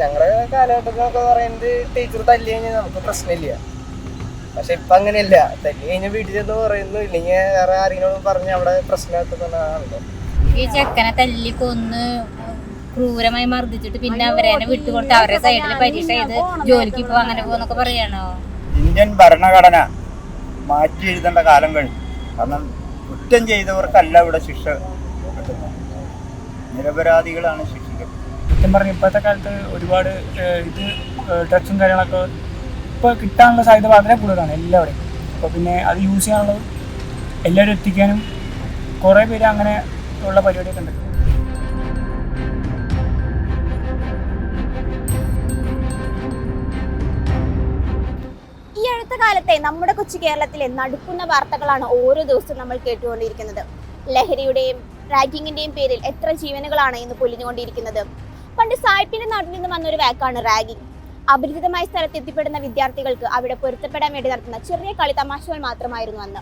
ഞങ്ങളുടെ കാലഘട്ടത്തിലൊക്കെ പറയുന്നത് ടീച്ചർ തല്ലി കഴിഞ്ഞാൽ നമുക്ക് പ്രശ്നമില്ല. പക്ഷെ ഇപ്പൊ അങ്ങനെയല്ല. തല്ലി കഴിഞ്ഞാൽ വീട്ടിൽ ചെന്ന് പറയുന്നു. ഇല്ലെങ്കിൽ വേറെ ആരെങ്കിലും പറഞ്ഞ് അവിടെ പ്രശ്നമാക്കുന്നതാണല്ലോ ഈ ചെക്കനെ തല്ലി കൊന്ന് ക്രൂരമായി മർദ്ദിച്ചിട്ട് പിന്നെ അവരെ വിട്ടുകൊടുത്ത് അവരെ സൈഡിൽ പരീക്ഷ ചെയ്ത് ജോലിക്ക് ഇപ്പൊ അങ്ങനെ പോകുന്നൊക്കെ പറയണോ? ഇന്ത്യൻ ഭരണഘടന മാറ്റി എഴുതേണ്ട കാലം കഴിഞ്ഞു. കാരണം കുറ്റം ചെയ്തവർക്കല്ല ഇവിടെ ശിക്ഷ കിട്ടുന്നത്. നിരപരാധികളാണ് ശിക്ഷിക്കുന്നത് സത്യം പറഞ്ഞ ഇപ്പോഴത്തെ കാലത്ത് ഒരുപാട് ഇത് ഡ്രഗ്സും കാര്യങ്ങളൊക്കെ ഇപ്പോൾ കിട്ടാനുള്ള സാധ്യത വളരെ കൂടുതലാണ് എല്ലാവരെയും അപ്പോൾ പിന്നെ അത് യൂസ് ചെയ്യാനുള്ളത് എല്ലാവരും എത്തിക്കാനും കുറേ പേര് അങ്ങനെ ഉള്ള പരിപാടിയൊക്കെ ഉണ്ട്. ഈ കാലത്തെ നമ്മുടെ കൊച്ചു കേരളത്തിലെ നടുക്കുന്ന വാർത്തകളാണ് ഓരോ ദിവസവും നമ്മൾ കേട്ടുകൊണ്ടിരിക്കുന്നത്. ലഹരിയുടെയും റാഗിങ്ങിന്റെയും പേരിൽ എത്ര ജീവനുകളാണ് ഇന്ന് പൊലിഞ്ഞുകൊണ്ടിരിക്കുന്നത്? പണ്ട് സായിപ്പിന്റെ നാട്ടിൽ നിന്ന് വന്ന ഒരു വാക്കാണ് റാഗിംഗ് അപരിചിതമായ സ്ഥലത്ത് എത്തിപ്പെടുന്ന വിദ്യാർത്ഥികൾക്ക് അവിടെ പൊരുത്തപ്പെടാൻ വേണ്ടി നടത്തുന്ന ചെറിയ കളി തമാശകൾ മാത്രമായിരുന്നു അന്ന്.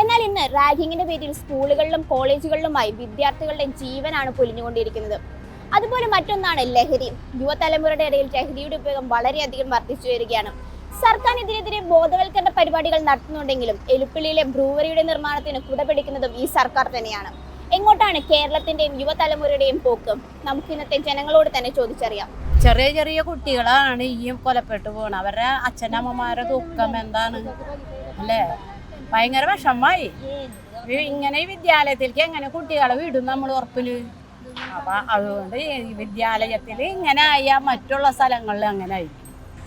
എന്നാൽ ഇന്ന് റാഗിങ്ങിന്റെ പേരിൽ സ്കൂളുകളിലും കോളേജുകളിലുമായി വിദ്യാർത്ഥികളുടെ ജീവനാണ് പൊലിഞ്ഞുകൊണ്ടിരിക്കുന്നത്. അതുപോലെ മറ്റൊന്നാണ് ലഹരി. യുവതലമുറയുടെ ഇടയിൽ ലഹരിയുടെ ഉപയോഗം വളരെയധികം വർദ്ധിച്ചു വരികയാണ്. സർക്കാരിനെതിരെതിരെ ബോധവൽക്കരണ പരിപാടികൾ നടത്തുന്നുണ്ടെങ്കിലും എലുപ്പിള്ളിയിലെ ബ്രൂവറിയുടെ നിർമ്മാണത്തിന് കുടപിടിക്കുന്നതും ഈ സർക്കാർ തന്നെയാണ്. എങ്ങോട്ടാണ് കേരളത്തിന്റെയും യുവതലമുറയുടെയും പോക്ക്? നമുക്ക് ഇന്നത്തെ ജനങ്ങളോട് തന്നെ ചോദിച്ചറിയാം. ചെറിയ ചെറിയ കുട്ടികളാണ് ഈ കൊലപ്പെട്ടു പോണ അവരുടെ അച്ഛനമ്മമാരെ ദുഃഖം എന്താണ്? അല്ലേ? ഭയങ്കര വിഷമായി ഈ ഇങ്ങനെ വിദ്യാലയത്തിലേക്ക് എങ്ങനെ കുട്ടികളെ വിടും നമ്മൾ ഉറപ്പിൽ? അപ്പൊ അതുകൊണ്ട് വിദ്യാലയത്തിൽ ഇങ്ങനെ ആയാൽ മറ്റുള്ള സ്ഥലങ്ങളിൽ അങ്ങനെ ആയി.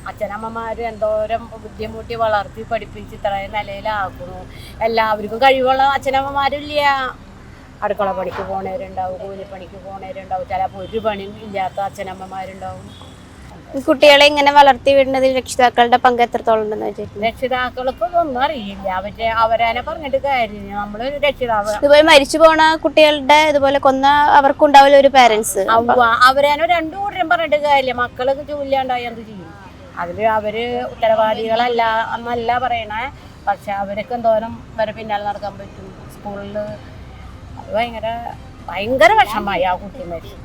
അച്ഛനമ്മമാര് എന്തോരം ബുദ്ധിമുട്ടി വളർത്തി പഠിപ്പിച്ച് ഇത്രയും നിലയിലാക്കുന്നു. എല്ലാവർക്കും കഴിവുള്ള അച്ഛനമ്മമാരില്ല. അടുക്കള പണിക്ക് പോണവരുണ്ടാവും കൂലിപ്പണിക്ക് പോണവരുണ്ടാവും. ചിലപ്പോൾ ഒരു പണിയും ഇല്ലാത്ത അച്ഛനമ്മമാരുണ്ടാവും. കുട്ടികളെ ഇങ്ങനെ വളർത്തി വിടുന്നതിൽ രക്ഷിതാക്കളുടെ പങ്ക് എത്രത്തോളം ഉണ്ടെന്ന് വെച്ചിട്ടുണ്ട്? രക്ഷിതാക്കൾക്ക് ഒന്നും അറിയില്ല. അവരെ അവരെ പറഞ്ഞിട്ട് കാര്യമില്ല. നമ്മൾ രക്ഷിതാവ് ഇതുപോലെ മരിച്ചു പോണ കുട്ടികളുടെ ഇതുപോലെ കൊന്ന അവർക്കുണ്ടാവില്ല ഒരു പാരന്റ്സ് അവരാനോ രണ്ടു കൂട്ടരും പറഞ്ഞിട്ട് കാര്യമില്ല. മക്കൾ ജോലിയാണ്ടായി എന്ത് ചെയ്യും? അതിൽ അവർ ഉത്തരവാദികളല്ല എന്നല്ല പറയണേ. പക്ഷെ അവരൊക്കെ എന്തോരം വരെ പിന്നാലെ നടക്കാൻ പറ്റും. സ്കൂളിൽ അത് ഭയങ്കര ഭയങ്കര വിഷമായി ആ കുട്ടി മരിച്ചു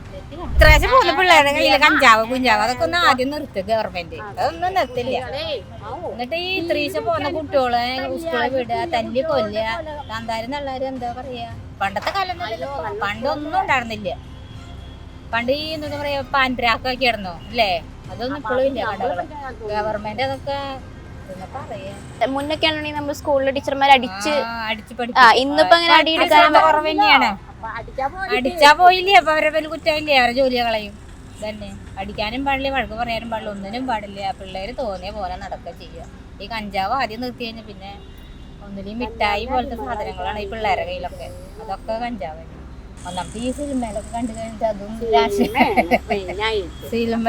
ഇത്രാശം പോകുന്ന പിള്ളേരുടെ കഞ്ചാവ് കുഞ്ചാവ് അതൊക്കെ ഒന്ന് ആദ്യം നിർത്തുക ഗവൺമെന്റ് അതൊന്നും നിർത്തില്ല. എന്നിട്ട് ഈ ഇത്രീശ പോകുന്ന കുട്ടികളെ സ്കൂളിൽ വിടുക തല്ലി കൊല്ലുക കാന്താരി നല്ലവരും എന്താ പറയാ? പണ്ടത്തെ കാലം പണ്ടൊന്നും ഉണ്ടായിരുന്നില്ല. പണ്ട് ഈ എന്താ പറയാ പാൻപ്രാക്കൊക്കെ ആയിരുന്നു അല്ലേ? അതൊന്നും ഇപ്പോഴും ഇല്ല ഗവൺമെന്റ് അതൊക്കെ മുന്നൊക്കെ ആണെങ്കിൽ നമ്മൾ സ്കൂളിലെ ടീച്ചർമാർ അടിച്ച് ഇന്നിപ്പോ അങ്ങനെ അടി എടുക്കാൻ കുറവ് തന്നെയാണ് അടിച്ചാ പോയില്ലേ അപ്പൊ അവരെ പേര് കുറ്റമില്ലേ അവരെ ജോലി കളയും. തന്നെ അടിക്കാനും പാടില്ല വഴക്ക് പറയാനും പാടില്ല ഒന്നിനും പാടില്ല. പിള്ളേര് തോന്നിയ പോലെ നടക്കുക ചെയ്യുക ഈ കഞ്ചാവ് ആദ്യം നിർത്തി കഴിഞ്ഞാൽ പിന്നെ ഒന്നിലും മിഠായി പോലത്തെ സാധനങ്ങളാണ് ഈ പിള്ളേരെ കയ്യിലൊക്കെ. അതൊക്കെ കഞ്ചാവ്. ഒന്നാമത്തെ ഈ സിനിമയിലൊക്കെ കണ്ടു കഴിഞ്ഞിട്ട് അതും രാഷ്ട്രീയ. സിനിമ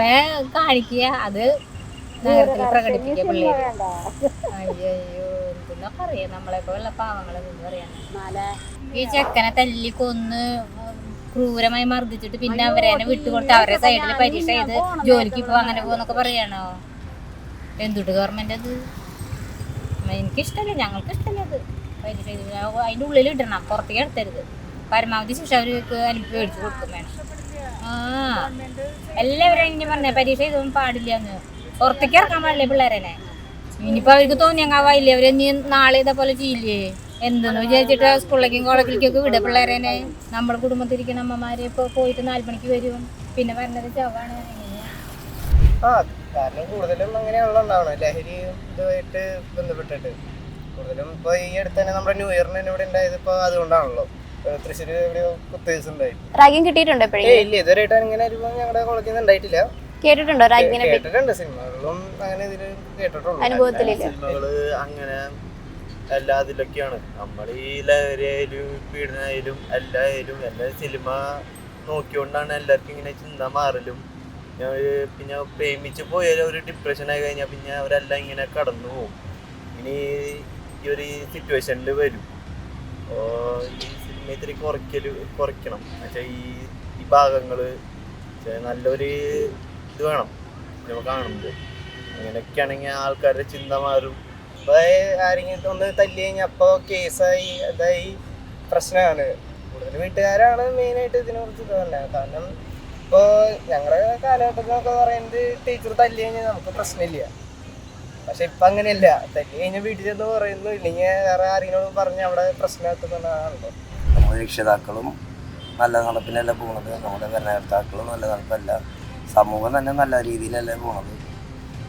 കാണിക്കുക. അത് നഗരത്തിൽ പ്രകടിപ്പിക്കുക അയ്യോ എന്തെന്നാ പറയാ നമ്മളെ പോലുള്ള പാവങ്ങളെ പറയാൻ ഈ ചെക്കനെ തല്ലി കൊന്ന് ക്രൂരമായി മർദ്ദിച്ചിട്ട് പിന്നെ അവരെ വിട്ടുകൊടുത്ത് അവരെ സൈഡിൽ പരീക്ഷ ചെയ്ത് ജോലിക്ക് പോവാ അങ്ങനെ പോവെന്നൊക്കെ പറയാണോ? എന്തുട്ട് ഗവൺമെന്റ് അത്? എനിക്കിഷ്ടല്ല ഞങ്ങൾക്ക് ഇഷ്ടല്ല അത്. പരീക്ഷ ചെയ്ത് അതിന്റെ ഉള്ളിൽ ഇടണം പുറത്തേക്ക് എടുത്തരുത്. പരമാവധി ശിക്ഷ അവർക്ക് അനുഭവം മേടിച്ചു കൊടുക്കും വേണം. ആ എല്ലാവരും ഇങ്ങനെ പറഞ്ഞ പരീക്ഷ ചെയ്തൊന്നും പാടില്ല എന്ന്. പുറത്തേക്ക് ഇറക്കാൻ പാടില്ലേ പിള്ളേരനെ ഇനിയിപ്പോ അവർക്ക് തോന്നിയങ്ങാവില്ലേ അവർ ഇനി നാളെ ഇതേപോലെ ചെയ്യില്ലേ? എന്തെന്ന് വിചാരിച്ചിട്ട് സ്കൂളിലേക്കും കോളേജിലേക്കൊക്കെ വിട പിള്ളേരനെ നമ്മുടെ കുടുംബത്തിരിക്കുന്ന അമ്മമാര് ഇപ്പൊ പോയിട്ട് നാല് മണിക്ക് വരും. പിന്നെ വരുന്നത് ചവാണ് ആ കാരണം കൂടുതലും അങ്ങനെയാണല്ലോ ഉണ്ടാവണം ലഹരി ഇതുമായിട്ട് ബന്ധപ്പെട്ടിട്ട്. കൂടുതലും ഇപ്പൊ ഈ അടുത്ത് തന്നെ നമ്മുടെ ന്യൂ ഇയറിന് തന്നെ ഇവിടെ ഉണ്ടായത് ഇപ്പൊ അതുകൊണ്ടാണല്ലോ. തൃശ്ശൂർ എവിടെയോ കുത്തേഴ്സ് ഉണ്ടായി. റാഗിങ് കിട്ടിയിട്ടുണ്ടോ ഇല്ല ഇതുവരെയായിട്ട് അങ്ങനെ ഒരു ഞങ്ങളുടെ കോളേജിൽ നിന്ന് ഉണ്ടായിട്ടില്ല. കേട്ടിട്ടുണ്ടോ? പറ്റി? കേട്ടിട്ടുണ്ട്. സിനിമകളിലും അങ്ങനെ ഇതിൽ കേട്ടിട്ടുള്ളൂ. അനുഭവത്തിലില്ല സിനിമകൾ അങ്ങനെ എല്ലാ ഇതിലൊക്കെയാണ്. നമ്മൾ ഈ ലഹരിയായാലും പീഡനമായാലും എല്ലായാലും എല്ലാ സിനിമ നോക്കിക്കൊണ്ടാണ് എല്ലാവർക്കും ഇങ്ങനെ ചിന്ത മാറലും. ഞാൻ പിന്നെ പ്രേമിച്ച് പോയാലും ഒരു ഡിപ്രഷൻ ആയി കഴിഞ്ഞാൽ പിന്നെ അവരെല്ലാം ഇങ്ങനെ കടന്നു പോകും. ഇനി ഈ ഒരു സിറ്റുവേഷനിൽ വരും. ഈ സിനിമ ഇത്തിരി കുറയ്ക്കൽ കുറയ്ക്കണം. എന്നുവെച്ചാൽ ഈ ഈ ഭാഗങ്ങൾ നല്ലൊരു ഇത് വേണം. നമ്മൾ കാണുമ്പോൾ അങ്ങനെയൊക്കെയാണെങ്കിൽ ആൾക്കാരുടെ ചിന്ത മാറും. അതായത് ആരെങ്കിലും ഒന്ന് തല്ലി കഴിഞ്ഞാൽ അപ്പോൾ കേസായി അതായി പ്രശ്നമാണ്. കൂടുതൽ വീട്ടുകാരാണ് മെയിനായിട്ട് ഇതിനെ കുറിച്ച് ഇത് പറഞ്ഞത്. കാരണം ഇപ്പോൾ ഞങ്ങളുടെ കാലഘട്ടത്തിലൊക്കെ പറയുന്നത് ടീച്ചർ തല്ലി കഴിഞ്ഞാൽ നമുക്ക് പ്രശ്നമില്ല. പക്ഷെ ഇപ്പം അങ്ങനെയല്ല. തല്ലി കഴിഞ്ഞാൽ വീട്ടിൽ ചെന്ന് പറയുന്നു. ഇല്ലെങ്കിൽ വേറെ ആരെങ്കിലും പറഞ്ഞ് അവിടെ പ്രശ്നമാക്കുന്നതാണല്ലോ നമ്മുടെ രക്ഷിതാക്കളും നല്ല നടപ്പിനല്ല പോകുന്നത്. നമ്മുടെ ഭരണകർത്താക്കളും നല്ല നടപ്പല്ല. സമൂഹം തന്നെ നല്ല രീതിയിലല്ലേ പോണത്.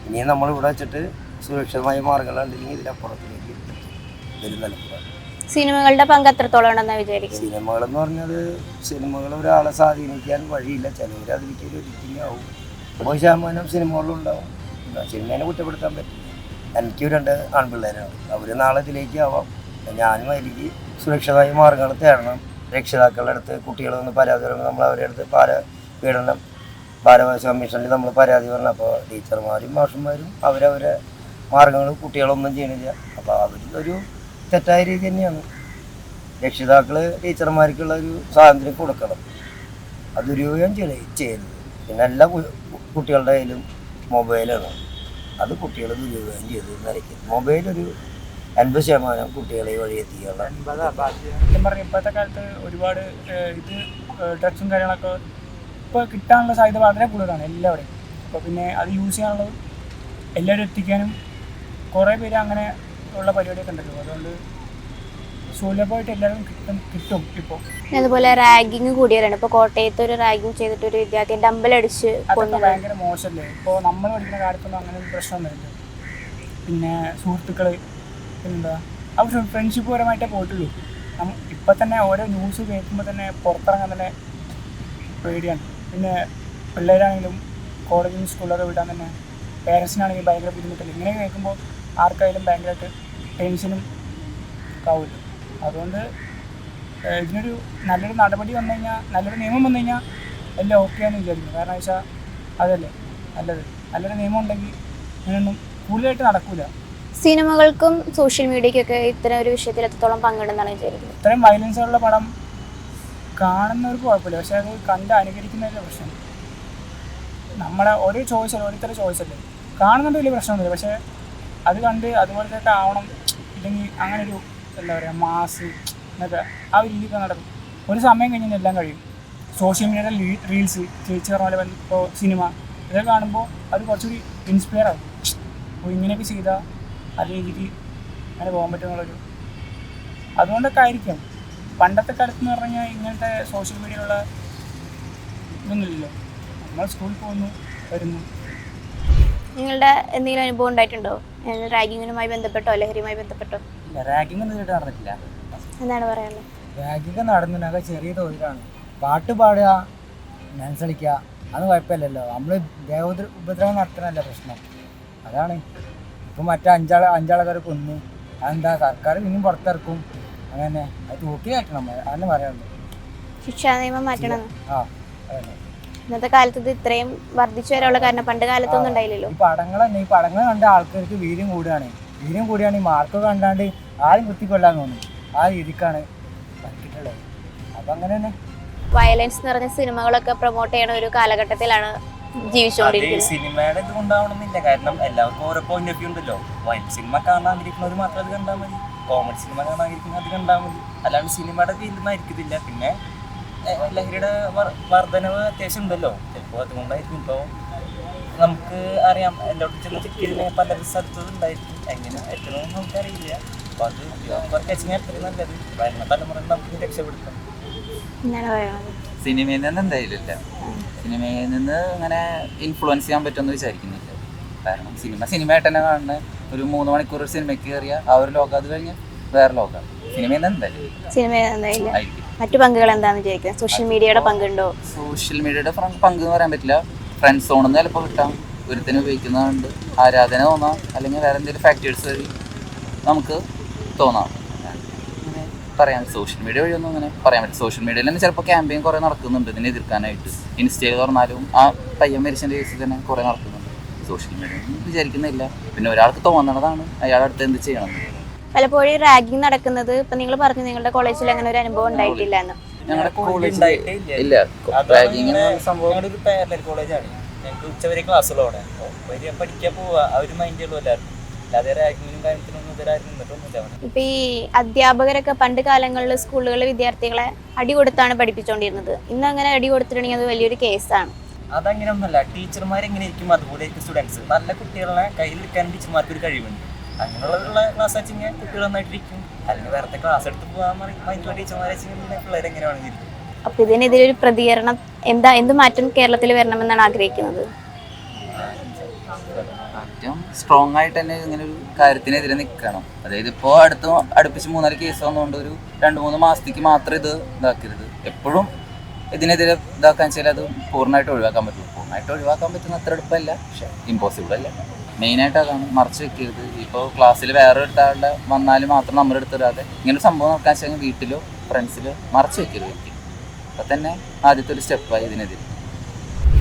ഇനിയും നമ്മളിവിടെ വെച്ചിട്ട് സുരക്ഷിതമായ മാർഗങ്ങളുണ്ടെങ്കിൽ ഇതിനപ്പുറത്തിലേക്ക് ഇതിനപ്പുറത്തേക്ക് വരും തലമുറ സിനിമകളുടെ പങ്ക് എത്രത്തോളം ഉണ്ടെന്ന് വിചാരിക്കുന്നു? സിനിമകൾ എന്ന് പറഞ്ഞത് സിനിമകൾ ഒരാളെ സ്വാധീനിക്കാൻ വഴിയില്ല. ചിലവർ അതിലേക്ക് ഒരിക്കലും ആവും. ഒമ്പത് ശതമാനം സിനിമകളുണ്ടാവും സിനിമേനെ കുറ്റപ്പെടുത്താൻ പറ്റില്ല. എനിക്ക് രണ്ട് ആൺപിള്ളേരാണ്. അവർ നാളെ ഇതിലേക്ക് ആവാം. ഞാനും അതിലേക്ക് സുരക്ഷിതമായ മാർഗങ്ങൾ തേടണം. രക്ഷിതാക്കളുടെ അടുത്ത് കുട്ടികളൊന്ന് പരാതി നമ്മൾ അവരുടെ അടുത്ത് പാര പീഡനം ബാലവാസ കമ്മീഷനിൽ നമ്മൾ പരാതി പറഞ്ഞു. അപ്പോൾ ടീച്ചർമാരും മാഷന്മാരും അവരവരെ മാർഗങ്ങൾ കുട്ടികളൊന്നും ചെയ്യണില്ല. അപ്പോൾ അവരിലൊരു തെറ്റായ രീതി തന്നെയാണ്. രക്ഷിതാക്കൾ ടീച്ചർമാർക്കുള്ള ഒരു സ്വാതന്ത്ര്യം കൊടുക്കണം. അത് ദുരുപയോഗം ചെയ്യുന്നത് പിന്നെ എല്ലാ കുട്ടികളുടെ കയ്യിലും മൊബൈലാണ്. അത് കുട്ടികൾ ദുരുപയോഗം ചെയ്ത് നിലയ്ക്കും മൊബൈൽ ഒരു അൻപത് ശതമാനം കുട്ടികളെ വഴി പറഞ്ഞാൽ ഇപ്പോഴത്തെ കാലത്ത് ഒരുപാട് ഇത് ഡ്രഗ്സും കാര്യങ്ങളൊക്കെ ഇപ്പോൾ കിട്ടാനുള്ള സാധ്യത വളരെ കൂടുതലാണ് എല്ലാവരുടെയും. അപ്പോൾ പിന്നെ അത് യൂസ് ചെയ്യാനുള്ളത് എല്ലാവരും എത്തിക്കാനും കുറേ പേര് അങ്ങനെ ഉള്ള പരിപാടിയൊക്കെ ഉണ്ടല്ലോ. അതുകൊണ്ട് സുലഭമായിട്ട് എല്ലാവരും കിട്ടും കിട്ടും ഇപ്പോൾ അതുപോലെ റാഗിങ് കൂടിയവരാണ്. ഇപ്പൊ കോട്ടയത്ത് ഒരു റാഗിങ് ചെയ്തിട്ട് ഒരു വിദ്യാർത്ഥി ഡമ്പലടിച്ച് അതൊക്കെ ഭയങ്കര മോശമല്ലേ? ഇപ്പോൾ നമ്മൾ പഠിക്കുന്ന കാര്യത്തൊന്നും അങ്ങനെ ഒരു പ്രശ്നമൊന്നുമില്ല പിന്നെ സുഹൃത്തുക്കൾ പിന്നെന്താ? അവർ ഫ്രണ്ട്ഷിപ്പ് പരമായിട്ടേ പോയിട്ടുള്ളൂ. ഇപ്പം തന്നെ ഓരോ ന്യൂസ് കേൾക്കുമ്പോൾ തന്നെ പുറത്തിറങ്ങാൻ തന്നെ പേടിയാണ്. പിന്നെ പിള്ളേരാണെങ്കിലും കോളേജിൽ നിന്ന് സ്കൂളിലൊക്കെ വിടാൻ തന്നെ പേരൻസിനാണെങ്കിൽ ഭയങ്കര ബുദ്ധിമുട്ടില്ല? ഇങ്ങനെ കേൾക്കുമ്പോൾ ആർക്കായാലും ഭയങ്കരമായിട്ട് ടെൻഷനും ഒക്കെ ആവില്ല അതുകൊണ്ട് ഇതിനൊരു നല്ലൊരു നടപടി വന്നു കഴിഞ്ഞാൽ നല്ലൊരു നിയമം വന്നു കഴിഞ്ഞാൽ എല്ലാം ഓക്കെ ആണെന്ന് വിചാരിക്കുന്നു. കാരണം വെച്ചാൽ അതല്ലേ നല്ലത്. നല്ലൊരു നിയമം ഉണ്ടെങ്കിൽ ഇങ്ങനെയൊന്നും കൂടുതലായിട്ട് നടക്കൂല. സിനിമകൾക്കും സോഷ്യൽ മീഡിയക്കൊക്കെ ഇത്തരം ഒരു വിഷയത്തിൽ എത്രത്തോളം പങ്കിടുന്നതാണ് വിചാരിക്കുന്നത്? ഇത്രയും വയലൻസുള്ള പടം കാണുന്നവർക്ക് കുഴപ്പമില്ല. പക്ഷെ അത് കണ്ട് അനുകരിക്കുന്നതിന്റെ പ്രശ്നം. നമ്മളെ ഒരു ചോയ്സ് അല്ല ഓരോരുത്തരുടെ ചോയ്സ് അല്ലേ? കാണുന്നുണ്ട് വലിയ പ്രശ്നമൊന്നുമില്ല. പക്ഷേ അത് കണ്ട് അതുപോലത്തെ ആവണം ഇല്ലെങ്കിൽ അങ്ങനെ ഒരു എന്താ പറയുക മാസ് എന്നൊക്കെ ആ ഒരു രീതിക്ക് നടക്കും. ഒരു സമയം കഴിഞ്ഞാൽ എല്ലാം കഴിയും. സോഷ്യൽ മീഡിയയുടെ റീൽസ് ചേച്ചി പറഞ്ഞ പോലെ ഇപ്പോൾ സിനിമ ഇതൊക്കെ കാണുമ്പോൾ അത് കുറച്ചുകൂടി ഇൻസ്പയർ ആകും അപ്പോൾ ഇങ്ങനെയൊക്കെ ചെയ്താൽ ആ രീതിക്ക് അങ്ങനെ പോകാൻ പറ്റുമെന്നുള്ളൊരു അതുകൊണ്ടൊക്കെ ആയിരിക്കും. പണ്ടത്തെ കാലത്ത് എന്ന് പറഞ്ഞാൽ ഇങ്ങനത്തെ സോഷ്യൽ മീഡിയയിലുള്ള ഇതൊന്നുമില്ലല്ലോ. നമ്മൾ സ്കൂളിൽ പോകുന്നു വരുന്നു. നിങ്ങളുടെ എന്തെങ്കിലും അനുഭവം ഉണ്ടായിട്ടുണ്ടോ? റാഗിങ്ങിനുമായി ബന്ധപ്പെട്ടോ ലഹരിയുമായി ബന്ധപ്പെട്ടോ? റാഗിങ് ഒന്നും നടന്നിട്ടില്ല. എന്താണ് പറയുന്നത് റാഗിങ് നടന്നിട്ടൊക്കെ ചെറിയ തോതിലാണ്. പാട്ട് പാടുക ഡാൻസ് കളിക്കുക അത് കുഴപ്പമില്ലല്ലോ. നമ്മൾ ദേവോദ്ര ഉപദ്രവം നടത്തണല്ല പ്രശ്നം. അതാണ്. ഇപ്പം മറ്റേ അഞ്ചാൾ അഞ്ചാളക്കാർ കൊന്നു അതെന്താ? സർക്കാർ ഇനിയും പുറത്തിറക്കും. അങ്ങനെ അത് തൂക്കി കെട്ടണം നമ്മൾ പറയാനുള്ളൂ ശിക്ഷാ നിയമം മാറ്റണം. ആ അതന്നെ. ഇന്നത്തെ കാലത്ത് ഇത് ഇത്രയും വർദ്ധിച്ചു വരാനുള്ള കാരണം പണ്ട് കാലത്തൊന്നും ഉണ്ടായില്ലല്ലോ. ഈ പടങ്ങൾ തന്നെ ഈ പടങ്ങൾ കണ്ട ആൾക്കാർക്ക് വീര്യം കൂടുകയാണ് വീര്യം കൂടിയാണ് ഈ മാർക്ക് കണ്ടാണ്ട് ആരും കുത്തിക്കൊല്ലാൻ തോന്നും ആ രീതിക്കാണ് അപ്പൊ അപ്പം അങ്ങനെ തന്നെ. വയലൻസ് നിറഞ്ഞ സിനിമകളൊക്കെ പ്രൊമോട്ട് ചെയ്യണ ഒരു കാലഘട്ടത്തിലാണ് ജീവിച്ചുകൊണ്ടിരിക്കുന്നത്. സിനിമയുടെ ഇത് കൊണ്ടാവണമെന്നില്ല കാരണം എല്ലാവർക്കും ഓരോ പോയിന്റ് ഓഫ് വ്യൂ ഉണ്ടല്ലോ. സിനിമ സിനിമ കാണാതിരിക്കുന്നവർ മാത്രം അത് കണ്ടാൽ മതി. കോമഡി സിനിമ കാണാതിരിക്കുന്നത് അത് കണ്ടാൽ മതി അല്ലാണ്ട് സിനിമയുടെ ഫീൽഡൊന്നും ആയിരിക്കത്തില്ല. പിന്നെ ലഹരിയുടെ വർ- വർധനവ് അത്യാവശ്യം ഉണ്ടല്ലോ. ചിലപ്പോൾ അതുകൊണ്ടായിരിക്കും. ഇപ്പോൾ നമുക്ക് അറിയാം എല്ലായിടത്തും ചെന്ന് ചെക്ക് ചെയ്തില്ല? പല സ്ഥലത്തും ഉണ്ടായിരിക്കും. എങ്ങനെ എത്തണമെന്ന് നമുക്കറിയില്ല. അപ്പോൾ അത് കുറച്ച് വെച്ചാൽ എത്രയും നല്ലത്. വരുന്ന തലമുറ നമുക്ക് രക്ഷപ്പെടുത്താം. സിനിമയിൽ നിന്ന് എന്തായാലും ഇല്ല. സിനിമയിൽ നിന്ന് അങ്ങനെ ഇൻഫ്ലുവൻസ് ചെയ്യാൻ പറ്റുമെന്ന് വിചാരിക്കുന്നില്ല. കാരണം സിനിമ സിനിമയായിട്ട് തന്നെ കാണുന്ന ഒരു മൂന്ന് മണിക്കൂർ ഒരു സിനിമയ്ക്ക് കയറിയ ആ ഒരു ലോകം അത് കഴിഞ്ഞ് വേറെ ലോകം. സിനിമയിൽ നിന്ന് സിനിമ ആയിരിക്കും. മറ്റു പങ്കുകൾ എന്താണെന്ന് വിചാരിക്കുന്നത് സോഷ്യൽ മീഡിയയുടെ പങ്കുണ്ടോ? സോഷ്യൽ മീഡിയയുടെ പങ്ക് എന്ന് പറയാൻ പറ്റില്ല. ഫ്രണ്ട് സോണിൽ നിന്ന് ചിലപ്പോൾ കിട്ടാം. ഒരുത്തിന് ഉപയോഗിക്കുന്നതുകൊണ്ട് ആരാധന തോന്നാം. അല്ലെങ്കിൽ വേറെ എന്തെങ്കിലും ഫാക്ടേഴ്സ് വഴി നമുക്ക് തോന്നാം. പറയാം. സോഷ്യൽ മീഡിയ വഴിയൊന്നും അങ്ങനെ പറയാൻ പറ്റില്ല. സോഷ്യൽ മീഡിയയിൽ തന്നെ ചിലപ്പോൾ ക്യാമ്പയിൻ കുറേ നടക്കുന്നുണ്ട് ഇതിനെ എതിർക്കാനായിട്ട്. ഇൻസ്റ്റയിൽ തുറന്നാലും ആ പയ്യൻ മരിച്ചതിന്റെ കേസിൽ തന്നെ കുറേ നടക്കുന്നുണ്ട്. സോഷ്യൽ മീഡിയ വിചാരിക്കുന്നില്ല. പിന്നെ ഒരാൾക്ക് തോന്നണതാണ്. അയാളടുത്ത് എന്ത് ചെയ്യണം. പലപ്പോഴും റാഗിങ് നടക്കുന്നത് ഇപ്പൊ നിങ്ങൾ പറഞ്ഞു നിങ്ങളുടെ കോളേജിൽ അങ്ങനെ ഒരു അനുഭവം ഉണ്ടായിട്ടില്ല എന്ന്. ഞങ്ങളുടെ കോളേജിൽ ഉണ്ടായിട്ടേ ഇല്ല. റാഗിങ് സംഭവം ഒരു പാരലൽ കോളേജാണ് ഞങ്ങൾക്ക് ഉച്ചവരെ ക്ലാസ്സുള്ള അവിടെ. അപ്പോൾ വരിക പഠിക്കാൻ പോവുക ആ ഒരു മൈൻഡേ ഉള്ളൂ എല്ലാവർക്കും. ഇപ്പൊ ഈ അധ്യാപകരൊക്കെ പണ്ട് കാലങ്ങളിൽ സ്കൂളുകളിൽ വിദ്യാർത്ഥികളെ അടി കൊടുത്താണ് പഠിപ്പിച്ചുകൊണ്ടിരുന്നത് ഇന്ന് അങ്ങനെ അടി കൊടുത്തിട്ടുണ്ടെങ്കിൽ അത് വലിയൊരു കേസാണ് അതങ്ങനെയൊന്നുമല്ല. ടീച്ചർമാർ എങ്ങനെ ഇരിക്കും അതുപോലെ സ്റ്റുഡൻസ് നല്ല കുട്ടികളെ കയ്യിലെടുക്കാൻ ടീച്ചർമാർക്ക് ഒരു കഴിവുണ്ട്. അങ്ങനെയുള്ള ക്ലാസ് വെച്ചെങ്കിൽ കുട്ടികൾ നന്നായിട്ടിരിക്കും. അല്ലെങ്കിൽ വേറെ ക്ലാസ് എടുത്ത് പോകാൻ മറ്റുള്ള ടീച്ചർമാരെ വെച്ചെങ്കിൽ പിള്ളേർ എങ്ങനെയാണെങ്കിൽ ഇരിക്കും. അപ്പൊ ഇതിനെതിരെ ഒരു പ്രതികരണം എന്താ എന്ത് മാറ്റം കേരളത്തിൽ വരണമെന്നാണ് ആഗ്രഹിക്കുന്നത്? സ്ട്രോങ് ആയിട്ട് തന്നെ ഇങ്ങനെ ഒരു കാര്യത്തിനെതിരെ നിൽക്കണം. അതായത് ഇപ്പോൾ അടുത്ത് അടുപ്പിച്ച് മൂന്നാൽ കേസ് വന്നുകൊണ്ട് ഒരു രണ്ട് മൂന്ന് മാസത്തേക്ക് മാത്രം ഇത് ഇതാക്കരുത്. എപ്പോഴും ഇതിനെതിരെ ഇതാക്കാൻ വെച്ചാൽ അത് പൂർണമായിട്ട് ഒഴിവാക്കാൻ പറ്റുള്ളൂ പൂർണമായിട്ട് ഒഴിവാക്കാൻ പറ്റുന്ന അത്ര എളുപ്പമല്ല പക്ഷെ ഇമ്പോസിബിൾ അല്ല. മെയിനായിട്ട് അതാണ് മറച്ചു വെക്കരുത്. ഇപ്പോൾ ക്ലാസ്സിൽ വേറെ ഒരാളുടെ വന്നാൽ മാത്രം നമ്മുടെ വരാതെ ഇങ്ങനെ സംഭവം നടക്കാൻ വെച്ചാൽ വീട്ടിലോ ഫ്രണ്ട്സിലോ മറച്ചു വെക്കരുത് അപ്പം തന്നെ ആദ്യത്തെ ഒരു സ്റ്റെപ്പായി ഇതിനെതിരെ.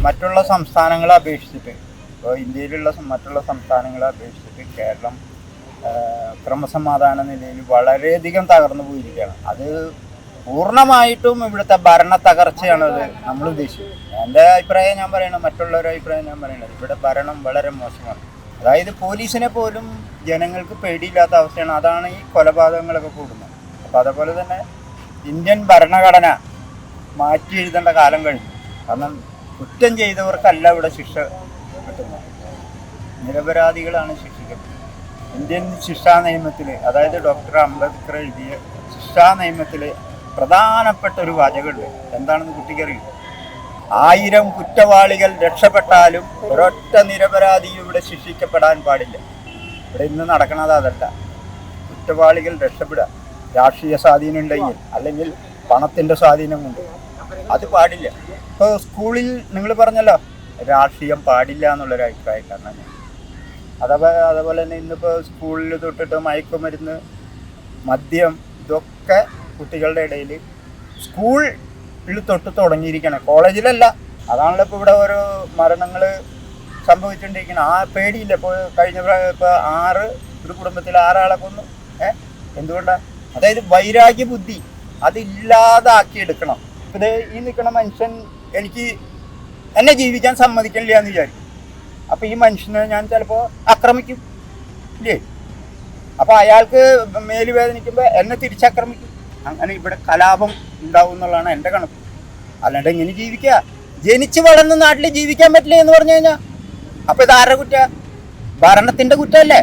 മറ്റുള്ള സംസ്ഥാനങ്ങളെ അപേക്ഷിച്ചിട്ട് ഇപ്പോൾ ഇന്ത്യയിലുള്ള മറ്റുള്ള സംസ്ഥാനങ്ങളെ അപേക്ഷിച്ചിട്ട് കേരളം ക്രമസമാധാന നിലയിൽ വളരെയധികം തകർന്നു പോയിരിക്കുകയാണ്. അത് പൂർണമായിട്ടും ഇവിടുത്തെ ഭരണ തകർച്ചയാണ് നമ്മൾ ഉദ്ദേശിക്കുന്നത്. എന്റെ അഭിപ്രായം ഞാൻ പറയണത് മറ്റുള്ളവരുടെ അഭിപ്രായം ഞാൻ പറയണത് ഇവിടെ ഭരണം വളരെ മോശമാണ്. അതായത് പോലീസിനെ പോലും ജനങ്ങൾക്ക് പേടിയില്ലാത്ത അവസ്ഥയാണ്. അതാണ് ഈ കൊലപാതകങ്ങളൊക്കെ കൂടുന്നത്. അപ്പോൾ അതേപോലെ തന്നെ ഇന്ത്യൻ ഭരണഘടന മാറ്റി എഴുതേണ്ട കാലം കഴിഞ്ഞു. കാരണം കുറ്റം ചെയ്തവർക്കല്ല ഇവിടെ ശിക്ഷ കിട്ടുന്നത്. നിരപരാധികളാണ് ശിക്ഷിക്കുന്നത് ഇന്ത്യൻ ശിക്ഷാ നിയമത്തിൽ അതായത് ഡോക്ടർ അംബേദ്കർ എഴുതിയ ശിക്ഷാ നിയമത്തിൽ പ്രധാനപ്പെട്ട ഒരു വാചകമുണ്ട്. എന്താണെന്ന് കുട്ടിക്കറിയും ആയിരം കുറ്റവാളികൾ രക്ഷപ്പെട്ടാലും ഒരൊറ്റ നിരപരാധിയും ഇവിടെ ശിക്ഷിക്കപ്പെടാൻ പാടില്ല. ഇവിടെ ഇന്ന് നടക്കുന്നത് അതല്ല. കുറ്റവാളികൾ രക്ഷപ്പെടുക. രാഷ്ട്രീയ സ്വാധീനം ഉണ്ടെങ്കിൽ അല്ലെങ്കിൽ പണത്തിന്റെ സ്വാധീനം കൊണ്ട് അത് പാടില്ല. ഇപ്പോൾ സ്കൂളിൽ നിങ്ങൾ പറഞ്ഞല്ലോ രാഷ്ട്രീയം പാടില്ല എന്നുള്ളൊരു അഭിപ്രായക്കാരനാണ് ഞാൻ അതേപോലെ അതേപോലെ തന്നെ ഇന്നിപ്പോൾ സ്കൂളിൽ തൊട്ടിട്ട് മയക്കുമരുന്ന് മദ്യം ഇതൊക്കെ കുട്ടികളുടെ ഇടയിൽ സ്കൂളിൽ തൊട്ട് തുടങ്ങിയിരിക്കണം കോളേജിലല്ല. അതാണല്ലോ ഇപ്പോൾ ഇവിടെ ഓരോ മരണങ്ങൾ സംഭവിച്ചുകൊണ്ടിരിക്കുന്നത് ആ പേടിയില്ല. ഇപ്പോൾ കഴിഞ്ഞ ഇപ്പോൾ ആറ് ഒരു കുടുംബത്തിൽ ആറാളെ കൊന്നു. ഏ? എന്തുകൊണ്ടാണ് അതായത് വൈരാഗ്യ ബുദ്ധി അതില്ലാതാക്കി എടുക്കണം. ഇത് ഈ നിൽക്കുന്ന മനുഷ്യൻ എനിക്ക് എന്നെ ജീവിക്കാൻ സമ്മതിക്കില്ല എന്ന് വിചാരിക്കും. അപ്പോൾ ഈ മനുഷ്യനെ ഞാൻ ചിലപ്പോൾ ആക്രമിക്കും. ഇല്ലേ? അപ്പോൾ അയാൾക്ക് മേലുവേദനിക്കുമ്പോൾ എന്നെ തിരിച്ചാക്രമിക്കും. അങ്ങനെ ഇവിടെ കലാപം ഉണ്ടാവും എന്നുള്ളതാണ് എന്റെ കണക്ക്. അല്ലാണ്ട് എങ്ങനെ ജീവിക്കുക. ജനിച്ച് വളർന്ന നാട്ടിൽ ജീവിക്കാൻ പറ്റില്ല എന്ന് പറഞ്ഞു കഴിഞ്ഞാൽ അപ്പോൾ ഇത് ആരുടെ കുറ്റ? ഭരണത്തിന്റെ കുറ്റമല്ലേ?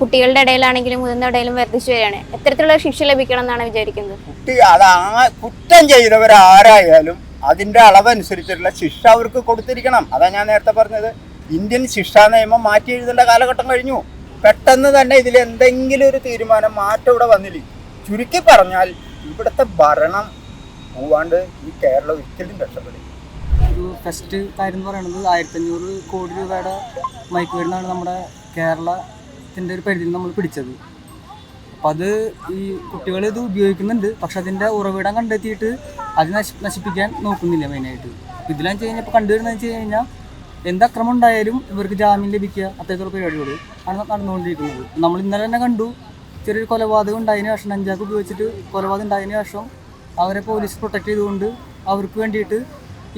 കുട്ടികളുടെ ഇടയിലാണെങ്കിലും മുതിർന്ന ഇടയിലും വർദ്ധിച്ചു വരികയാണ്. എത്തരത്തിലുള്ള ശിക്ഷ ലഭിക്കണം എന്നാണ് വിചാരിക്കുന്നത്. കുട്ടി അത് ആ കുറ്റം ചെയ്തവരാരായാലും അതിന്റെ അളവനുസരിച്ചുള്ള ശിക്ഷ അവർക്ക് കൊടുത്തിരിക്കണം. അതാ ഞാൻ നേരത്തെ പറഞ്ഞത്. ഇന്ത്യൻ ശിക്ഷാ നിയമം മാറ്റി എഴുതേണ്ട കാലഘട്ടം കഴിഞ്ഞു. പെട്ടെന്ന് തന്നെ ഇതിൽ എന്തെങ്കിലും ഒരു തീരുമാനം മാറ്റം ഇവിടെ വന്നില്ല? ചുരുക്കി പറഞ്ഞാൽ ഇവിടുത്തെ ഭരണം പോവാണ്ട് ഈ കേരളം ഒരിക്കലും രക്ഷപ്പെടില്ല. ഒരു ഫസ്റ്റ് കാര്യം എന്ന് പറയുന്നത് ആയിരത്തഞ്ഞൂറ് കോടി രൂപയുടെ മയക്കുമരുന്നാണ് നമ്മുടെ കേരളത്തിന്റെ ഒരു പരിധിയിൽ നമ്മൾ പിടിച്ചത്. അപ്പം അത് ഈ കുട്ടികൾ ഇത് ഉപയോഗിക്കുന്നുണ്ട് പക്ഷെ അതിന്റെ ഉറവിടം കണ്ടെത്തിയിട്ട് അത് നശി നശിപ്പിക്കാൻ നോക്കുന്നില്ല മെയിനായിട്ട് ഇതിലാന്ന് വെച്ച് കഴിഞ്ഞാൽ ഇപ്പോൾ കണ്ടുവരുന്നത് വെച്ച് കഴിഞ്ഞാൽ എന്ത് അക്രമം ഉണ്ടായാലും ഇവർക്ക് ജാമ്യം ലഭിക്കുക അത്തരത്തിലുള്ള പരിപാടികൾ ആണ് നടന്നുകൊണ്ടിരിക്കുന്നത്. നമ്മൾ ഇന്നലെ തന്നെ കണ്ടു ചെറിയൊരു കൊലപാതകം ഉണ്ടായതിനു ശേഷം അഞ്ചാക്ക് ഉപയോഗിച്ചിട്ട് കൊലപാതകം ഉണ്ടായതിനു ശേഷം അവരെ പോലീസ് പ്രൊട്ടക്ട് ചെയ്തുകൊണ്ട് അവർക്ക് വേണ്ടിയിട്ട്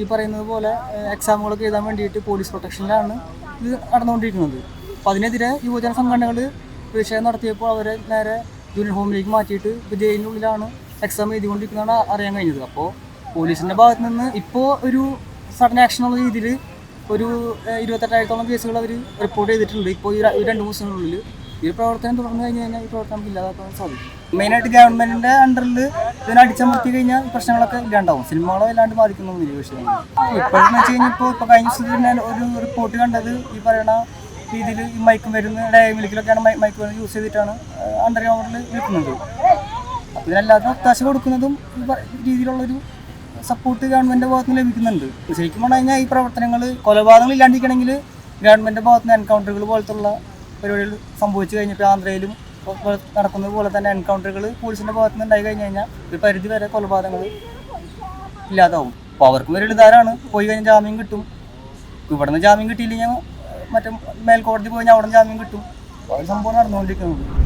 ഈ പറയുന്നത് പോലെ എക്സാമുകളൊക്കെ എഴുതാൻ വേണ്ടിയിട്ട് പോലീസ് പ്രൊട്ടക്ഷനിലാണ് ഇത് നടന്നുകൊണ്ടിരിക്കുന്നത്. അപ്പോൾ അതിനെതിരെ യുവജന സംഘടനകൾ പ്രതിഷേധം നടത്തിയപ്പോൾ അവരെ നേരെ ജൂനിയർ ഹോമിലേക്ക് മാറ്റിയിട്ട് ഇപ്പോൾ ജയിലിനുള്ളിലാണ് എക്സാം എഴുതിക്കൊണ്ടിരിക്കുന്നതാണ് അറിയാൻ കഴിഞ്ഞത്. അപ്പോൾ പോലീസിന്റെ ഭാഗത്ത് നിന്ന് ഇപ്പോൾ ഒരു സഡൻ ആക്ഷൻ ഉള്ള രീതിയിൽ ഒരു ഇരുപത്തെട്ടായിരത്തോളം കേസുകൾ അവർ റിപ്പോർട്ട് ചെയ്തിട്ടുണ്ട്. ഇപ്പോൾ ഈ രണ്ട് ദിവസത്തിനുള്ളിൽ ഈ പ്രവർത്തനം തുടർന്നു കഴിഞ്ഞു കഴിഞ്ഞാൽ ഈ പ്രവർത്തനം ഇല്ലാതാക്കാൻ സാധിക്കും. മെയിനായിട്ട് ഗവൺമെന്റിന്റെ അണ്ടറിൽ ഇതിനെ അടിച്ചമർത്തി കഴിഞ്ഞാൽ പ്രശ്നങ്ങളൊക്കെ ഇല്ലാണ്ടാവും. സിനിമകളോ ഇല്ലാണ്ട് ബാധിക്കുന്നൊന്നുമില്ല ഈ വിഷയം. ഇപ്പോഴെന്ന് വെച്ച് കഴിഞ്ഞാൽ ഇപ്പോൾ ഇപ്പോൾ കഴിഞ്ഞ ദിവസം ഞാൻ ഒരു റിപ്പോർട്ട് കണ്ടത് ഈ പറയണ രീതിയിൽ ഈ മയക്കും വരുന്ന ഡയ മൈക്ക് മയക്ക് യൂസ് ചെയ്തിട്ടാണ് അണ്ടർ ഗ്രൗണ്ടിൽ വിൽക്കുന്നത് അപ്പോൾ ഇതിനെല്ലാത്തിനും ഒത്താശ കൊടുക്കുന്നതും ഈ രീതിയിലുള്ളൊരു സപ്പോർട്ട് ഗവൺമെന്റ് ഭാഗത്ത് നിന്ന് ലഭിക്കുന്നുണ്ട്. ശരിക്കും പറഞ്ഞു കഴിഞ്ഞാൽ ഈ പ്രവർത്തനങ്ങൾ കൊലപാതകങ്ങൾ ഇല്ലാണ്ടിരിക്കണമെങ്കിൽ ഗവൺമെന്റ് ഭാഗത്ത് നിന്ന് എൻകൗണ്ടറുകൾ പോലത്തുള്ള പരിപാടികൾ സംഭവിച്ചു കഴിഞ്ഞിട്ട് ആന്ധ്രയിലും നടക്കുന്നത് പോലെ തന്നെ എൻകൗണ്ടറുകൾ പോലീസിന്റെ ഭാഗത്ത് നിന്ന് ഉണ്ടായി കഴിഞ്ഞ് കഴിഞ്ഞാൽ ഒരു പരിധി വരെ കൊലപാതകങ്ങൾ ഇല്ലാതാവും. അപ്പോൾ അവർക്കും ഒരു ഇതാരാണ് പോയി കഴിഞ്ഞാൽ ജാമ്യം കിട്ടും. ഇവിടെ നിന്ന് ജാമ്യം കിട്ടിയില്ലെങ്കിൽ മറ്റേ മേൽക്കോടതി പോയി കഴിഞ്ഞാൽ അവിടെ ജാമ്യം കിട്ടും. സംഭവം നടന്നുകൊണ്ടിരിക്കുന്നത്